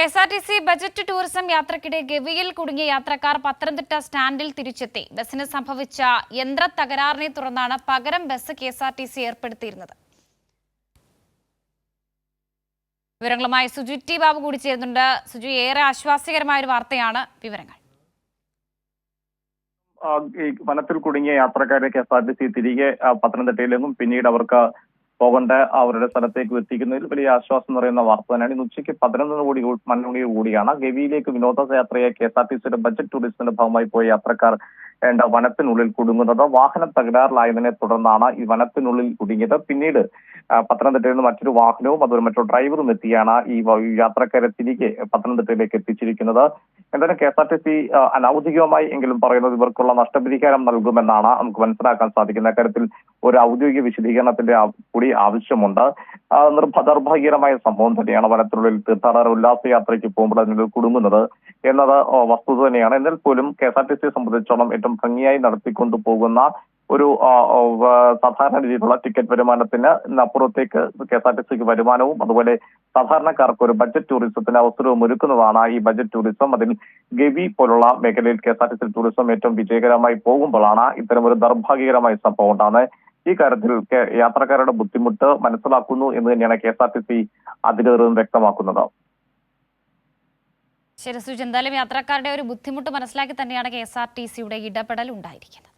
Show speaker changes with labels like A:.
A: K S R T C budget tourism യാത്രക്കിടെ ഗവിയിൽ കുടുങ്ങിയ യാത്രക്കാർ പത്തനംതിട്ട സ്റ്റാൻഡിൽ തിരിച്ചെത്തി. ബസ്സിന് സംഭവിച്ച യന്ത്ര തകരാറിനെ തുടർന്നാണ് പകരം bus K S R T C ഏർപ്പെടുത്തിയിരുന്നത്. വിവരങ്ങളുമായി സുജു ടി ബാബു കൂടി ചേരുന്നുണ്ട്. സുജു ഏറെ ആശ്വാസകരമായ ഒരു വാർത്തയാണ് വിവരങ്ങൾ.
B: വനത്തിൽ കുടുങ്ങിയ യാത്രക്കാരെ K S R T C തിരികെ ആ, പത്തനംതിട്ടയിലേക്കും പിന്നീട് അവർക്ക് പോകേണ്ട അവരുടെ സ്ഥലത്തേക്ക് എത്തിക്കുന്നതിൽ വലിയ ആശ്വാസം നിറയുന്ന വാർത്ത തന്നെയാണ്. ഇന്ന് ഉച്ചയ്ക്ക് പതിനൊന്നിന് കൂടി മണിയോട് കൂടിയാണ്. ഗവിയിലേക്ക് വിനോദയാത്രയായി കെ എസ് ആർ ടി സിയുടെ ബജറ്റ് ടൂറിസത്തിന്റെ ഭാഗമായി പോയ യാത്രക്കാർ എന്താ വനത്തിനുള്ളിൽ കുടുങ്ങുന്നത് വാഹനം തകരാറിലായതിനെ തുടർന്നാണ് ഈ വനത്തിനുള്ളിൽ കുടുങ്ങിയത്. പിന്നീട് പത്തനംതിട്ടയിൽ നിന്ന് മറ്റൊരു വാഹനവും അതുപോലെ മറ്റൊരു ഡ്രൈവറും എത്തിയാണ് ഈ യാത്രക്കാരെ തിരികെ പത്തനംതിട്ടയിലേക്ക് എത്തിച്ചിരിക്കുന്നത്. എന്തായാലും K S R T C അനൌദ്യോഗികമായി എങ്കിലും പറയുന്നത് ഇവർക്കുള്ള നഷ്ടപരിഹാരം നൽകുമെന്നാണ് നമുക്ക് മനസ്സിലാക്കാൻ സാധിക്കുന്ന കാര്യത്തിൽ ഒരു ഔദ്യോഗിക വിശദീകരണത്തിന്റെ കൂടി ആവശ്യമുണ്ട്. ആ, നിർഭ- ദൗർഭാഗ്യകരമായ സംഭവം തന്നെയാണ്. വനത്തിനുള്ളിൽ തീർത്ഥാടകർ ഉല്ലാസയാത്രയ്ക്ക് പോകുമ്പോൾ അതിനുള്ളിൽ കുടുങ്ങുന്നത് എന്നത് വസ്തുത തന്നെയാണ്. എന്നാൽ പോലും കെ എസ് ആർ ടി സിയെ സംബന്ധിച്ചോളം ഏറ്റവും ഭംഗിയായി നടത്തിക്കൊണ്ടു പോകുന്ന ഒരു സാധാരണ രീതിയിലുള്ള ടിക്കറ്റ് വരുമാനത്തിന് അപ്പുറത്തേക്ക് കെ എസ് ആർ ടി സിക്ക് വരുമാനവും അതുപോലെ സാധാരണക്കാർക്ക് ഒരു ബഡ്ജറ്റ് ടൂറിസത്തിന് അവസരവും ഒരുക്കുന്നതാണ് ഈ ബജറ്റ് ടൂറിസം. അതിൽ ഗവി പോലുള്ള മേഖലയിൽ K S R T C tourism ഏറ്റവും വിജയകരമായി പോകുമ്പോഴാണ് ഇത്തരം ഒരു ദൗർഭാഗ്യകരമായ സംഭവം ഉണ്ടാകുന്നത്. ഈ കാര്യത്തിൽ യാത്രക്കാരുടെ ബുദ്ധിമുട്ട് മനസ്സിലാക്കുന്നു എന്ന് തന്നെയാണ് K S R T C അധികൃതരും വ്യക്തമാക്കുന്നത്.
A: ശരി സുജി. എന്തായാലും യാത്രക്കാരുടെ ഒരു ബുദ്ധിമുട്ട് മനസ്സിലാക്കി തന്നെയാണ് കെ എസ് ആർ ടി സിയുടെ ഇടപെടൽ ഉണ്ടായിരിക്കുന്നത്.